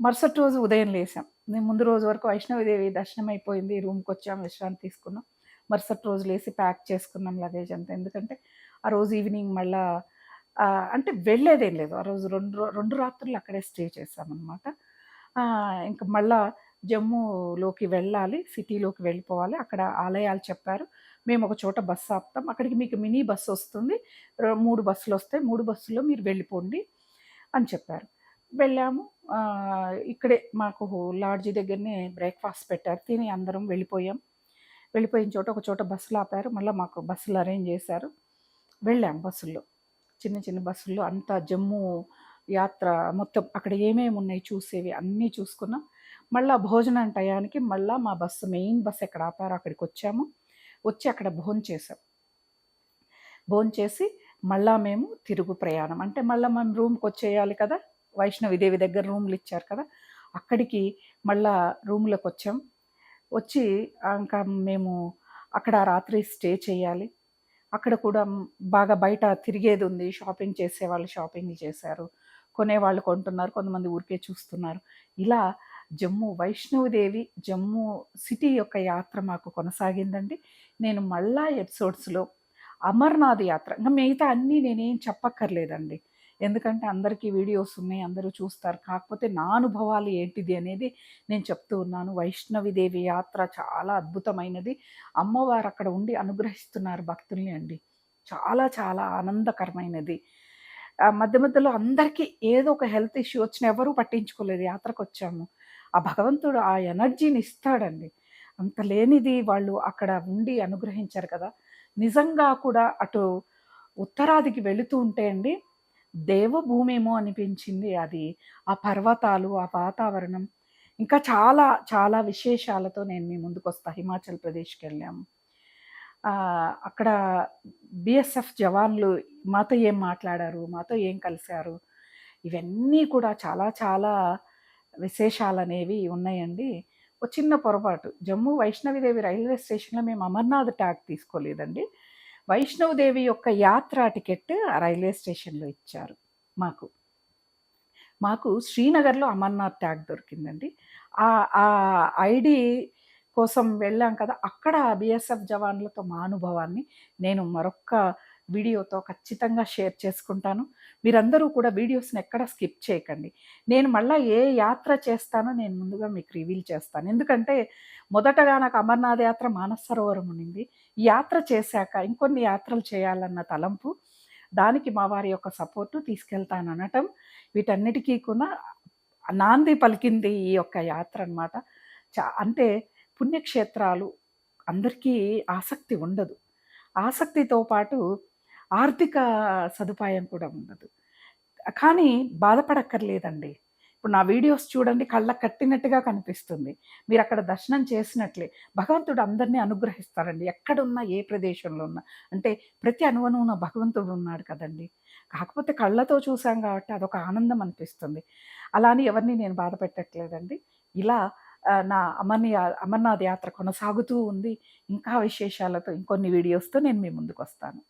మరుసటి రోజు ఉదయం లేసాం నేను ముందు రోజు వరకు వైష్ణవిదేవి దర్శనం అయిపోయింది రూమ్కి వచ్చాం విశ్రాంతి తీసుకున్నాం. మరుసటి రోజు లేసి ప్యాక్ చేసుకున్నాం లగేజ్ అంతా. ఎందుకంటే ఆ రోజు ఈవినింగ్ మళ్ళా అంటే వెళ్ళేదేం లేదు. ఆ రోజు రెండు రెండు రాత్రులు అక్కడే స్టే చేసామన్నమాట ఇంకా మళ్ళా జమ్మూలోకి వెళ్ళాలి సిటీలోకి వెళ్ళిపోవాలి. అక్కడ ఆలయాలు చెప్పారు. మేము ఒక చోట బస్సు ఆపుతాం. అక్కడికి మీకు మినీ బస్సు వస్తుంది. మూడు బస్సులు వస్తాయి. మూడు బస్సుల్లో మీరు వెళ్ళిపోండి అని చెప్పారు. వెళ్ళాము. ఇక్కడే మాకు లాడ్జి దగ్గరనే బ్రేక్ఫాస్ట్ పెట్టారు. తిని అందరం వెళ్ళిపోయాం. వెళ్ళిపోయిన చోట ఒక చోట బస్సులు ఆపారు. మళ్ళీ మాకు బస్సులు అరేంజ్ చేశారు. వెళ్ళాం బస్సుల్లో. చిన్న చిన్న బస్సుల్లో అంతా జమ్మూ యాత్ర మొత్తం అక్కడ ఏమేమి ఉన్నాయి చూసేవి అన్నీ చూసుకున్నాం. మళ్ళీ భోజనం టయానికి మళ్ళీ మా బస్సు మెయిన్ బస్సు ఎక్కడ ఆపారో అక్కడికి వచ్చాము. వచ్చి అక్కడ భోజనం చేసాం భోజనం చేసి మళ్ళా మేము తిరుగు ప్రయాణం. అంటే మళ్ళీ మేము రూమ్కి వచ్చేయాలి కదా? వైష్ణవిదేవి దగ్గర రూమ్లు ఇచ్చారు కదా అక్కడికి మళ్ళా రూమ్లోకి వచ్చాం. వచ్చి ఇంకా మేము అక్కడ రాత్రి స్టే చేయాలి. అక్కడ కూడా బాగా బయట తిరిగేది ఉంది షాపింగ్ చేసేవాళ్ళు షాపింగ్ చేశారు. కొనేవాళ్ళు కొంటున్నారు కొంతమంది ఊరికే చూస్తున్నారు. ఇలా జమ్మూ వైష్ణవదేవి జమ్మూ సిటీ యొక్క యాత్ర మాకు కొనసాగిందండి. నేను మళ్ళా ఎపిసోడ్స్లో అమర్నాథ్ యాత్ర ఇంకా మిగతా అన్నీ నేనేం చెప్పక్కర్లేదండి. ఎందుకంటే అందరికీ వీడియోస్ ఉన్నాయి అందరూ చూస్తారు. కాకపోతే నా అనుభవాలు ఏంటిది అనేది నేను చెప్తూ ఉన్నాను. వైష్ణవిదేవి యాత్ర చాలా అద్భుతమైనది. అమ్మవారు అక్కడ ఉండి అనుగ్రహిస్తున్నారు భక్తుల్ని అండి. చాలా చాలా ఆనందకరమైనది. ఆ మధ్య మధ్యలో అందరికీ ఏదో ఒక హెల్త్ ఇష్యూ వచ్చిన ఎవరూ పట్టించుకోలేదు యాత్రకు వచ్చాము. ఆ భగవంతుడు ఆ ఎనర్జీని ఇస్తాడండి. అంత లేనిది వాళ్ళు అక్కడ ఉండి అనుగ్రహించారు కదా. నిజంగా కూడా అటు ఉత్తరాదికి వెళుతూ ఉంటే అండి దేవభూమేమో అనిపించింది అది ఆ పర్వతాలు ఆ వాతావరణం. ఇంకా చాలా చాలా విశేషాలతో నేను మీ ముందుకు వస్తా హిమాచల్ ప్రదేశ్కి వెళ్ళాము అక్కడ బిఎస్ఎఫ్ జవాన్లు మాతో ఏం మాట్లాడారు మాతో ఏం కలిశారు ఇవన్నీ కూడా చాలా చాలా విశేషాలు అనేవి ఉన్నాయండి. ఒక చిన్న పొరపాటు జమ్మూ వైష్ణవిదేవి రైల్వే స్టేషన్లో మేము అమర్నాథ్ ట్యాగ్ తీసుకోలేదండి. వైష్ణవదేవి యొక్క యాత్ర టికెట్ ఆ రైల్వే స్టేషన్లో ఇచ్చారు మాకు. మాకు శ్రీనగర్లో అమర్నాథ్ ట్యాగ్ దొరికిందండి. ఆ ఆ ఐడి కోసం వెళ్ళాం కదా అక్కడ బిఎస్ఎఫ్ జవాన్లతో మా అనుభవాన్ని నేను మరొక్క వీడియోతో ఖచ్చితంగా షేర్ చేసుకుంటాను. మీరందరూ కూడా వీడియోస్ని ఎక్కడ స్కిప్ చేయకండి. నేను మళ్ళీ ఏ యాత్ర చేస్తానో నేను ముందుగా మీకు రివీల్ చేస్తాను. ఎందుకంటే మొదటగా నాకు అమర్నాథ్ యాత్ర మానసరోవరం ఉండింది ఈ యాత్ర చేశాక ఇంకొన్ని యాత్రలు చేయాలన్న తలంపు దానికి మా వారి యొక్క సపోర్టు తీసుకెళ్తాను అనటం వీటన్నిటికీ కూడా నాంది పలికింది ఈ యొక్క యాత్ర అనమాట చా అంటే పుణ్యక్షేత్రాలు అందరికీ ఆసక్తి ఉండదు. ఆసక్తితో పాటు ఆర్థిక సదుపాయం కూడా ఉండదు కానీ బాధపడక్కర్లేదండి. ఇప్పుడు నా వీడియోస్ చూడండి కళ్ళ కట్టినట్టుగా కనిపిస్తుంది. మీరు అక్కడ దర్శనం చేసినట్లే. భగవంతుడు అందరినీ అనుగ్రహిస్తారండి. ఎక్కడున్నా ఏ ప్రదేశంలో ఉన్నా. అంటే ప్రతి అణువనువున భగవంతుడు ఉన్నాడు కదండి. కాకపోతే కళ్ళతో చూసాం కాబట్టి అదొక ఆనందం అనిపిస్తుంది. అలా అని ఎవరిని నేను బాధ పెట్టట్లేదండి. ఇలా నా అమర్ని అమర్నాథ్ యాత్ర కొనసాగుతూ ఉంది. ఇంకా విశేషాలతో ఇంకొన్ని వీడియోస్తో నేను మీ ముందుకు వస్తాను.